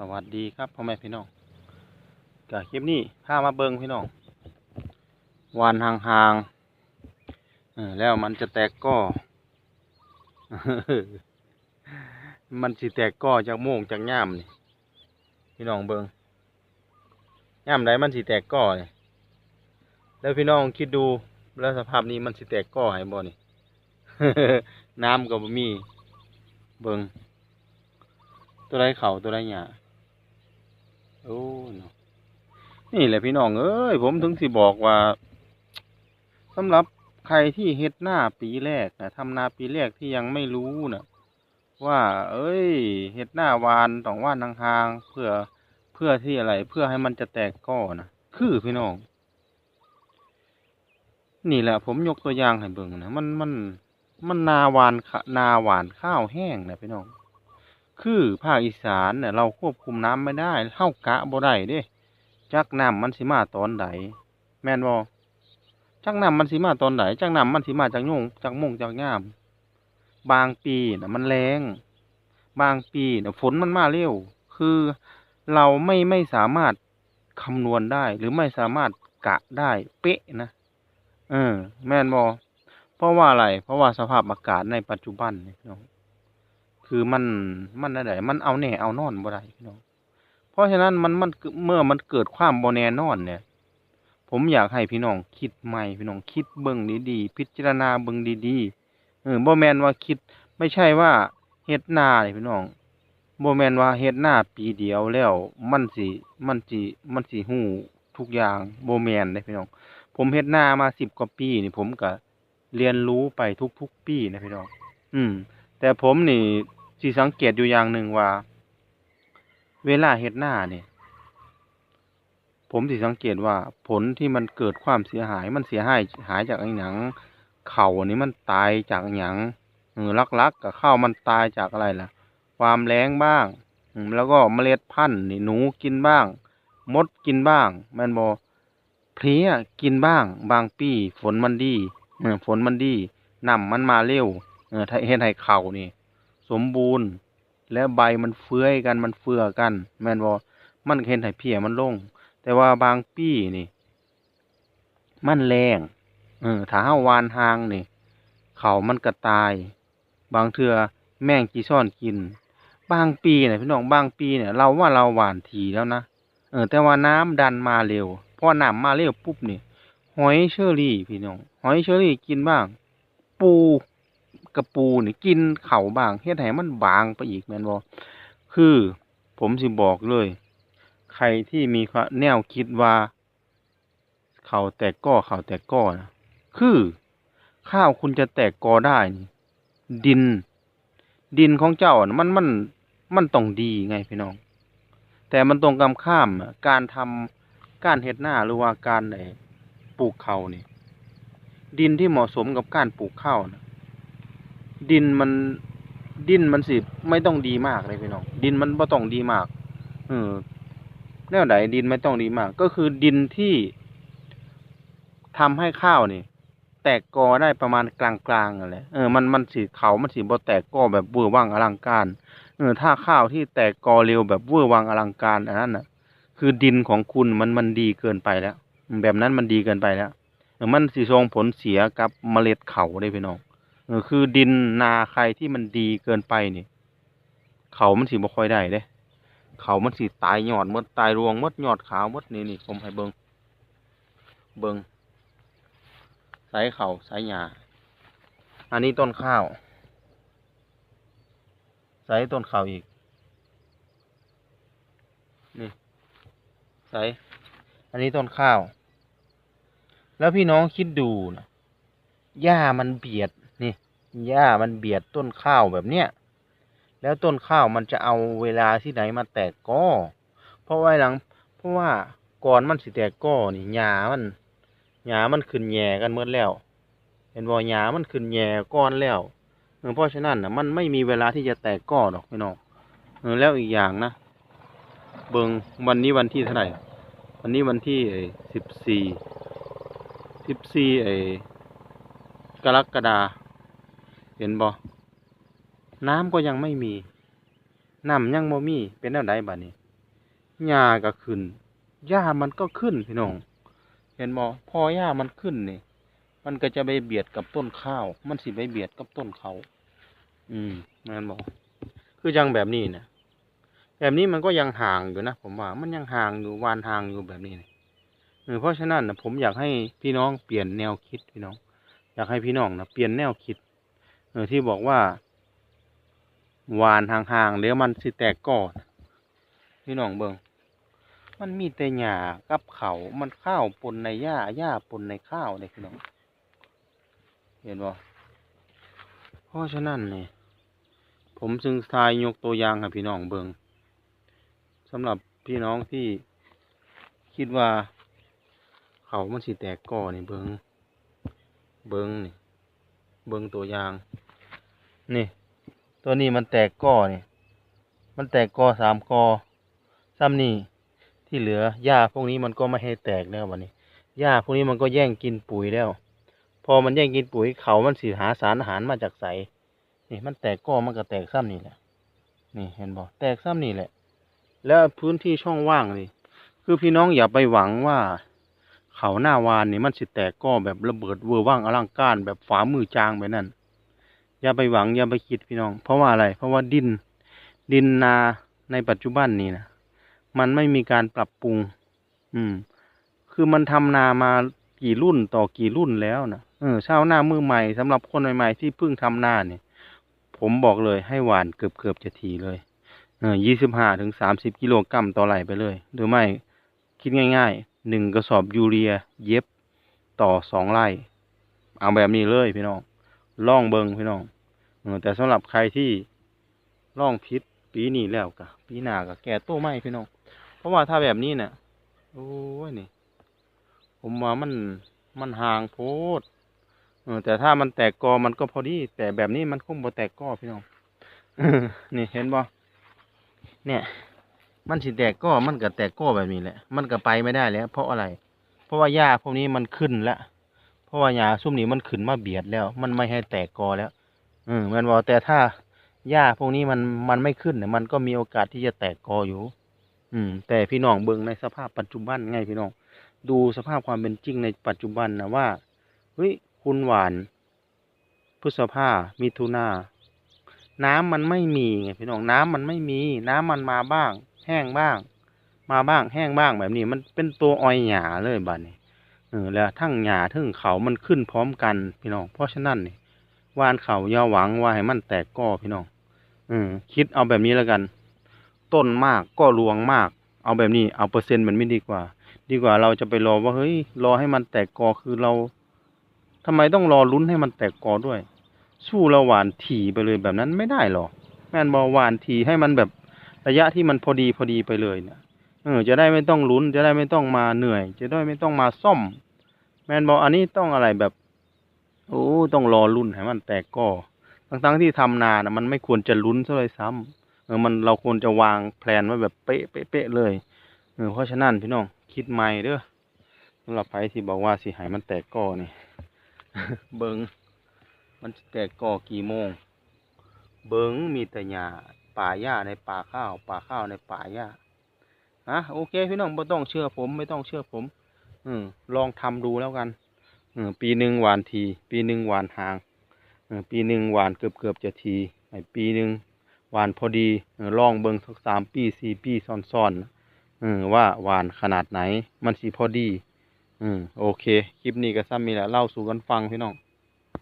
สวัสดีครับพ่อแม่พี่น้องกับคลิปนี้พามาเบิงพี่น้องวานห่างๆแล้วมันจะแตกก้อมันสิแตกก้อจากโมงจากย่ามนี่พี่น้องเบิงย่ามใดมันสิแตกก้อนี่แล้วพี่น้องคิดดูแล้วสภาพนี้มันสิแตกก้อให้บ่นี่น้ำก็บ่มีเบิงตัวไรเข่าตัวไรหยา โอ้เนาะนี่แหละพี่น้องเอ้ยผมถึงสิบอกว่าสำหรับใครที่เฮ็ดหน้าปีแรกนะทำนาปีแรกที่ยังไม่รู้นะว่า เอ้ยเฮ็ดหน้าวานต้องว่านทางๆเพื่อเพื่อที่อะไร เพื่อให้มันจะแตกก้อนะคือพี่น้อง นี่แหละ ผมยกตัวอย่างให้เบิ่งนะมันมันมันนาวานขะนาหวานข้าวแห้งนะพี่น้อง คือภาคอีสานเนี่ยเราควบคุมน้ำไม่ได้เฮากะบ่ได้เด้จักน้ำมันสิมาตอนใดแม่นบ่จักน้ำมันสิมาตอนใดจักน้ำมันสิมาจากโยงจากโมงจากยาม บางปีน่ะมันแรงบางปีน่ะฝนมันมาเร็ว คือเราไม่ไม่สามารถคำนวณได้ หรือไม่สามารถกะได้เป๊ะนะเออ แม่นบ่เพราะว่าอะไร เพราะว่าสภาพอากาศในปัจจุบันเนี่ย คือมันมันอะไรมันเอาแน่เอานอนบ่ได้พี่น้อง เพราะฉะนั้นมันมันเมื่อมันเกิดความบ่แน่นอนเนี่ย ผมอยากให้พี่น้องคิดใหม่พี่น้องคิดเบิ่งดีๆพิจารณาเบิ่งดีๆเออบ่แมนว่าคิดไม่ใช่ว่าเฮ็ดนานี่พี่น้องบ่แมนว่าเฮ็ดนาปีเดียวแล้ว มันสิมันสิมันสิฮู้ทุกอย่างบ่แมนเด้พี่น้อง ผมเฮ็ดนามา10กว่าปีนี่ผมก็เรียนรู้ไปทุกๆปีนะพี่น้อง อืม แต่ผมนี่ สิสังเกตอยู่อย่างหนึ่งว่า เวลาเฮ็ดหน้าเนี่ย ผมสิสังเกตว่า ผลที่มันเกิดความเสียหาย มันเสียหายหายจากไอ้หยังเข่านี่มันตายจากไอ้หยังเออลักๆกับข้าวมันตายจากอะไรล่ะ ความแรงบ้างแล้วก็เมล็ดพันธุ์นี่หนูกินบ้าง มดกินบ้าง แม่นบ่เพลี้ยกินบ้าง บางปีฝนมันดีเออฝนมันดีน้ำมันมาเร็วเออถ้าเฮ็ดให้เข่านี่ สมบูรณ์ และใบมันเฟื้อยกันมันเฟือกัน แม่นบ่มันเห็นให้เพียมันลง แต่ว่าบางปีนี่ มันแรงเออถ้าเฮาวานหางนี่ เขามันก็ตาย บางเทื่อแม่งจีซ่อนกิน บางปีเนี่ยพี่น้องบางปีเนี่ย เราว่าเราหวานทีแล้วนะเออ แต่ว่าน้ำดันมาเร็วพอน้ำมาเร็วปุ๊บนี่หอยเชอรี่พี่น้องหอยเชอรี่กินบ้าง ปู กระปูนี่กินเข่าบางเฮ็ดให้มันบางไปอีกแม่นบ่คือผมสิบอกเลย ใครที่มีแนวคิดว่า เข่าแตกก้อเข่าแตกก้อนะคือข้าวคุณจะแตกกอได้นี่ดิน ดินของเจ้ามันมันมันต้องดีไงพี่น้อง แต่มันตรงกันข้ามการทำการเฮ็ดหน้าหรือว่าการไอปลูกเขานี่ดินที่เหมาะสมกับการปลูกข้าวนะ ดินมันดินมันสิไม่ต้องดีมากเลยพี่น้องดินมันบ่ต้องดีมากเออแนวไหนดินไม่ต้องดีมาก ก็คือดินที่ทำให้ข้าวนี่ แตกกอได้ประมาณกลางๆนั่นแหละเออมันมันสิเขามันสิบ่แตกกอแบบเวอร์วังอลังการเออถ้าข้าวที่แตกกอเร็วแบบเวอร์วังอลังการอันนั้นน่ะ คือดินของคุณมันมันดีเกินไปแล้ว แบบนั้นมันดีเกินไปแล้วมันสิส่งผลเสียกับเมล็ดเขาได้พี่น้อง คือดินนาใครที่มันดีเกินไปนี่ เขามันสิบ่ค่อยได้เด้ เขามันสิตายหยอดมดตายรวงมดหยอดขาวมดนี่นี่ผมให้เบิงเบิงสายเขาสายหญ้าอันนี้ต้นข้าวสายต้นข้าวอีก นี่สายอันนี้ต้นข้าว แล้วพี่น้องคิดดูนะหญ้ามันเบียด หญ้ามันเบียดต้นข้าวแบบเนี้ยแล้วต้นข้าวมันจะเอาเวลาที่ไหนมาแตกก้อเพราะว่าหลัง เพราะว่าก่อนมันสิแตกก้อนี่หญ้ามันหญ้ามันขึ้นแย่กันหมดแล้ว เห็นบ่หญ้ามันขึ้นแย่ก้อนแล้วเพราะฉะนั้นนะมันไม่มีเวลาที่จะแตกก้อดอกพี่น้องแล้วอีกอย่างนะเบิงวันนี้วันที่เท่าไหร่วันนี้วันที่สิบสี่สิบสี่ไอ้กรกฎา เห็นบ่น้ำก็ยังไม่มีน้ำยังบ่มี เป็นแนวใดบัดนี้หญ้าก็ขึ้นหญ้ามันก็ขึ้นพี่น้อง เห็นบ่พอหญ้ามันขึ้นนี่ มันก็จะไปเบียดกับต้นข้าว มันสิไปเบียดกับต้นเขาอืมแม่นบอกคือยังแบบนี้นะแบบนี้มันก็ยังห่างอยู่นะผมว่ามันยังห่างอยู่วานห่างอยู่แบบนี้นี่เออเพราะฉะนั้นนะผมอยากให้พี่น้องเปลี่ยนแนวคิดพี่น้อง อยากให้พี่น้องนะเปลี่ยนแนวคิด ออที่บอกว่า หวานห่างๆเดี๋ยวมันสิแตกก่อนพี่น้องเบิงมันมีแต่หญ้ากับเขามันข้าวปนในหญ้าหญ้าปนในข้าวเลยพี่น้อง เห็นบ่เพราะฉะนั้นเนี่ยผมจึงทายยกตัวอย่างให้พี่น้องเบิงสำหรับพี่น้องที่คิดว่า เขามันสิแตกก่อนี่เบิงเบิงนี่เบิงตัวอย่าง นี่ ตัวนี้มันแตกก้อนี่มันแตกกอสามกอซ้ำนี่ที่เหลือหญ้าพวกนี้มันก็ไม่ให้แตกแล้ววันนี้หญ้าพวกนี้มันก็แย่งกินปุ๋ยแล้ว พอมันแย่งกินปุ๋ยเขามันสิหาสารอาหารมาจากไสนี่มันแตกก้อมันก็แตกซ้ำนี่แหละ นี่เห็นบ่แตกซ้ำนี่แหละ แล้วพื้นที่ช่องว่างนี่คือพี่น้องอย่าไปหวังว่า เขาหน้าวานนี่มันสิแตกก้อแบบระเบิดเวอร์ว่างอลังการแบบฝ่ามือจางไปนั่น อย่าไปหวังอย่าไปคิดพี่น้อง เพราะว่าอะไร เพราะว่าดินดินนาในปัจจุบันนี้นะมันไม่มีการปรับปรุง อืม คือมันทำนามากี่รุ่นต่อกี่รุ่นแล้วนะเออชาวนามือใหม่สำหรับคนใหม่ๆที่เพิ่งทำนาเนี่ย ผมบอกเลยให้หวานเกือบเกือบจะทีเลย เออยี่สิบห้าถึงสามสิบกิโลกรัมต่อไร่ไปเลย หรือไม่คิดง่ายๆหนึ่งกระสอบยูเรียเย็บต่อสองไร่ เอาแบบนี้เลยพี่น้อง ล่องเบิงพี่น้องเออแต่สำหรับใครที่ล่องพิษปีนี้แล้วกะปีหน้าก็แก่โต้ไม่พี่น้อง เพราะว่าถ้าแบบนี้เนี่ยโอ้ยนี่ ผมว่ามันมันห่างโพดเออแต่ถ้ามันแตกกอมันก็พอดี แต่แบบนี้มันคงบ่แตกกอพี่น้องนี่เห็นบ่เนี่ย มันสิแตกก็มันก็แตกก็แบบนี้แหละ มันก็ไปไม่ได้แล้ว เพราะอะไร เพราะว่าหญ้าพวกนี้มันขึ้นแล้ว เพราะว่าหญ้าซุ่มนี้มันขึ้นมาเบียดแล้ว มันไม่ให้แตกกอแล้วอืมแมันบอกแต่ถ้าหญ้าพวกนี้มันมันไม่ขึ้นเนี่ยมันก็มีโอกาสที่จะแตกกออยู่ อืม แต่พี่น้องเบิ่งในสภาพปัจจุบันไงพี่น้อง ดูสภาพความเป็นจริงในปัจจุบันนะว่าเฮ้ยคุณหวานพฤษภามิถุนาน้ำมันไม่มีไงพี่น้องน้ำมันไม่มี น้ำมันมาบ้าง แห้งบ้าง มาบ้างแห้งบ้างแบบนี้ มันเป็นตัวออยหยาเลยบัดนี้ ออแล้วทั้งหยาทั้งเขามันขึ้นพร้อมกันพี่น้อง เพราะฉะนั้นนี่วานเขาอย่าหวังว่าให้มันแตกก้อพี่น้องเออคิดเอาแบบนี้แล้วกัน ต้นมากก็รวงมาก เอาแบบนี้เอาเปอร์เซ็นต์มันไม่ดีกว่า ดีกว่าเราจะไปรอว่าเฮ้ย รอให้มันแตกกอคือเราทำไมต้องรอลุ้นให้มันแตกกอด้วย สู้เราหวานถี่ไปเลยแบบนั้นไม่ได้หรอกแม่นบอหวานถี่ให้มันแบบระยะที่มันพอดีพอดีไปเลยเนี่ยเออจะได้ไม่ต้องลุ้นจะได้ไม่ต้องมาเหนื่อย จะได้ไม่ต้องมาซ่อม แมนบออันนี้ต้องอะไรแบบโอ้ต้องรอลุ้นให้มันแตกกอทั้งๆที่ทำนานะมันไม่ควรจะลุ้นซะเลยซ้ำเออมันเราควรจะวางแผนไว้แบบเป๊ะเป๊ะเป๊ะเลยเออเพราะฉะนั้นพี่น้องคิดใหม่เด้อสำหรับใครที่บอกว่าสิให้มันแตกกอนี่ เบิงมันแตกกอกี่โมง เบิงมีแต่หญ้าป่าหญ้าในป่าข้าว ป่าข้าวในป่าหญ้าฮะโอเค พี่น้องไม่ต้องเชื่อผม ไม่ต้องเชื่อผม อลองทำดูแล้วกันอปีหนึ่งหวานที ปีหนึ่งหวานหางออปีหนึ่งหวานเกือบเกือบจะทีไอปีหนึ่งหวานพอดีออลองเบิ่งสักสามปีสี่ปีซ้อนๆเออว่าหวานขนาดไหน มันสีพอดี อืมโอเค คลิปนี้ก็ซ้ำมีแหละเล่าสู่กันฟังพี่น้อง